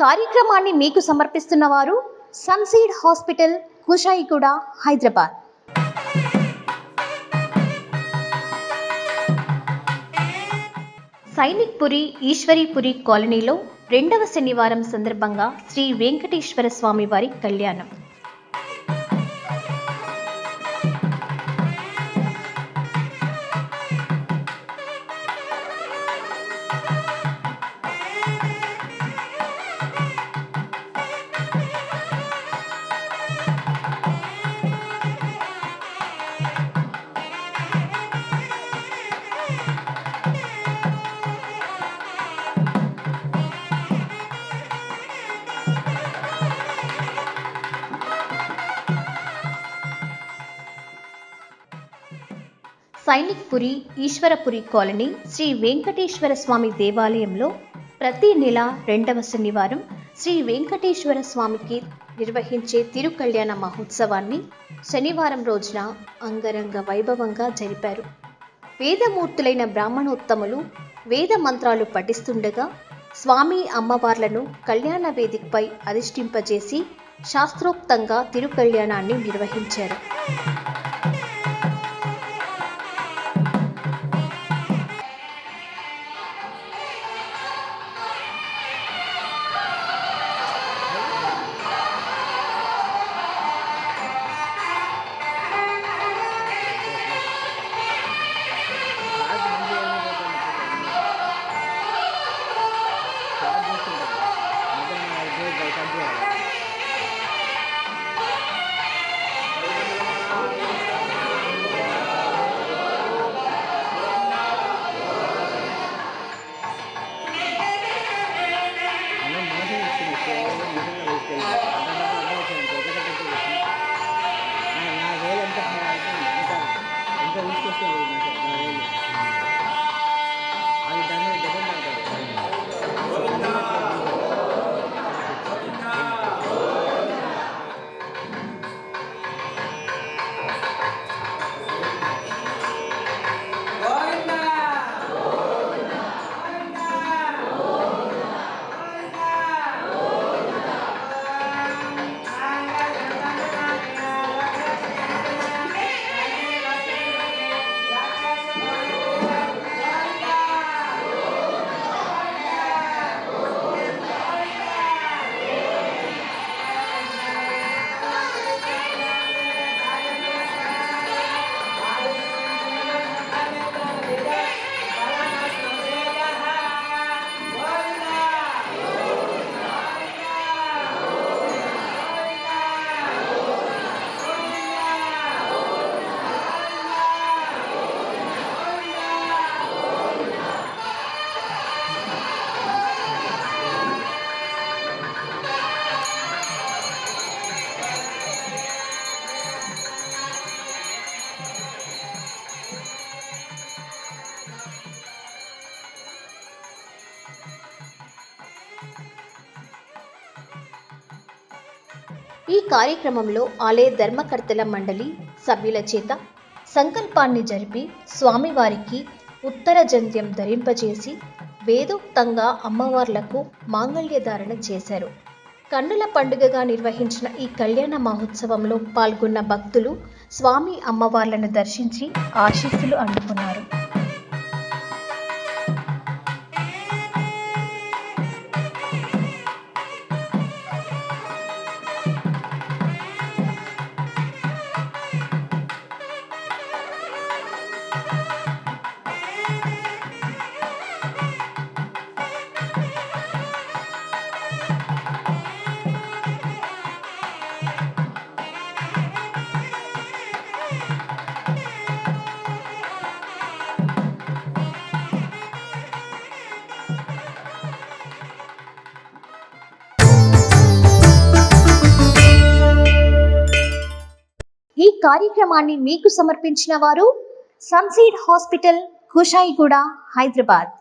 కార్యక్రమాన్ని మీకు సమర్పిస్తున్న వారు సన్సీడ్ హాస్పిటల్ కుషాయిగూడ హైదరాబాద్. సైనిక్ పురి ఈశ్వరీపురి కాలనీలో రెండవ శనివారం సందర్భంగా శ్రీ వెంకటేశ్వర స్వామి వారి కళ్యాణం. సైనిక్ పురి ఈశ్వరపురి కాలనీ శ్రీ వెంకటేశ్వర స్వామి దేవాలయంలో ప్రతి నెల రెండవ శనివారం శ్రీ వెంకటేశ్వర స్వామికి నిర్వహించే తిరుకళ్యాణ మహోత్సవాన్ని శనివారం రోజున అంగరంగ వైభవంగా జరిపారు. వేదమూర్తులైన బ్రాహ్మణోత్తములు వేద మంత్రాలు పఠిస్తుండగా స్వామి అమ్మవార్లను కళ్యాణ వేదికపై అధిష్ఠింపజేసి శాస్త్రోక్తంగా తిరుకళ్యాణాన్ని నిర్వహించారు. ఈ కార్యక్రమంలో ఆలయ ధర్మకర్తల మండలి సభ్యుల చేత సంకల్పాన్ని జరిపి స్వామివారికి ఉత్తర జంధ్యం ధరింపజేసి వేదోక్తంగా అమ్మవార్లకు మాంగళ్య ధారణ చేశారు. కన్నుల పండుగగా నిర్వహించిన ఈ కళ్యాణ మహోత్సవంలో పాల్గొన్న భక్తులు స్వామి అమ్మవార్లను దర్శించి ఆశీస్సులు అందుకున్నారు. కార్యక్రమాన్ని మీకు సమర్పించిన వారు సన్సీడ్ హాస్పిటల్ కుషాయిగూడ హైదరాబాద్